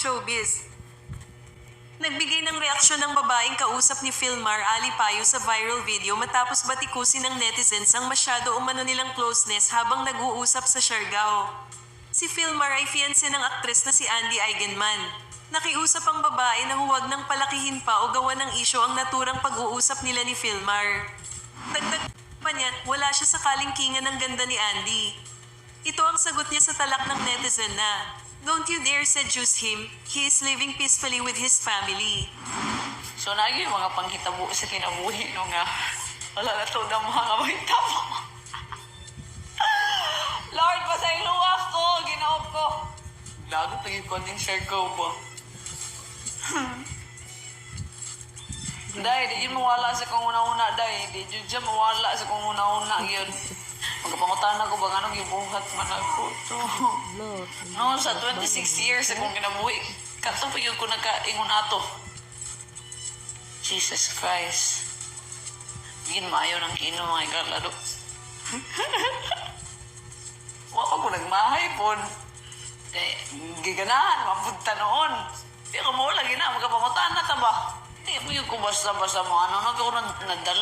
showbiz. Nagbigay ng reaksyon ng babaeng kausap ni Filmar Ali Payo sa viral video matapos batikusin ng netizens ang masyado umano nilang closeness habang nag-uusap sa Siargao. Si Filmar ay fiancé ng aktres na si Andy Eigenman. Nakiusap ang babae na huwag nang palakihin pa o gawa ng isyo ang naturang pag-uusap nila ni Filmar. Dagdag pa niya, wala siya sa kalingkingan ng ganda ni Andy. Ito ang sagot niya sa talak ng netizen na, Don't you dare seduce him, he is living peacefully with his family. So, nagi mga panghitabo sa kinabuhi no nga. Wala na to na mga mahitabo. Lord, pasay luwas ko, ginaop ko. Lago pagin ko din share ko ba? Dahil, di yun mawala sa kong una-una, dahil. Di yun dyan mawala sa kong una-una, yun. Magkapangutan ako ba nga gibuhat man ako to. No, sa 26 years akong kinabuhi, kato pa yun ko nagkaingon ato. Jesus Christ. Gin maayo ng kino mga ikalado. Wala ko nagmahay po. Eh, giganahan, mapunta noon. Pero mo lagi na, magkapangutan na ta ba? Hindi mo yung kung basta-basta mo, ano, no, pero nadala.